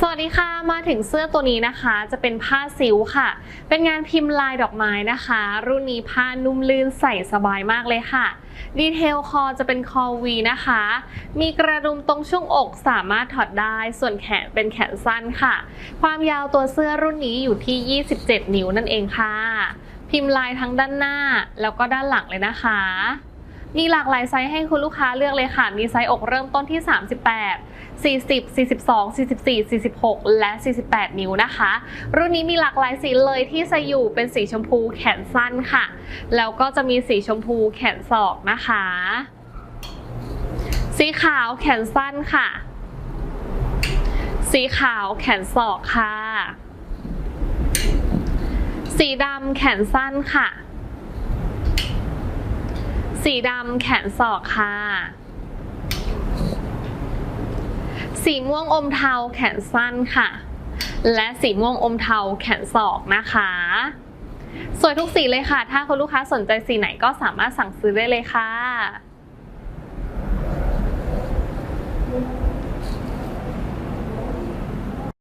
สวัสดีค่ะ มาถึงเสื้อตัวนี้นะคะ จะเป็นผ้าซิวค่ะ เป็นงานพิมพ์ลายดอกไม้นะคะ รุ่นนี้ผ้านุ่มลื่นใส่สบายมากเลยค่ะ ดีเทลคอจะเป็นคอวีนะคะ มีกระดุมตรงช่วงอกสามารถถอดได้ ส่วนแขนเป็นแขนสั้นค่ะ ความยาวตัวเสื้อรุ่นนี้อยู่ที่ 27 นิ้วนั่นเองค่ะ พิมพ์ลายทั้งด้านหน้าแล้วก็ด้านหลังเลยนะคะ มีหลากหลายไซส์ให้คุณลูกค้าเลือกเลยค่ะ มีไซส์อกเริ่มต้นที่ 38 40 42 44 46 และ 48 นิ้วนะคะ รุ่นนี้มีหลากหลายสีเลยที่ใส่อยู่เป็นสีชมพูแขนสั้นค่ะ แล้วก็จะมีสีชมพูแขนศอกนะคะ สีขาวแขนสั้นค่ะ สีขาวแขนศอกค่ะ สีดำแขนสั้นค่ะ สีดำแขนศอกค่ะ สีม่วงอมเทาแขนสั้นค่ะ และสีม่วงอมเทาแขนศอกนะคะ สวยทุกสีเลยค่ะ ถ้าคุณลูกค้าสนใจสีไหนก็สามารถสั่งซื้อได้เลยค่ะ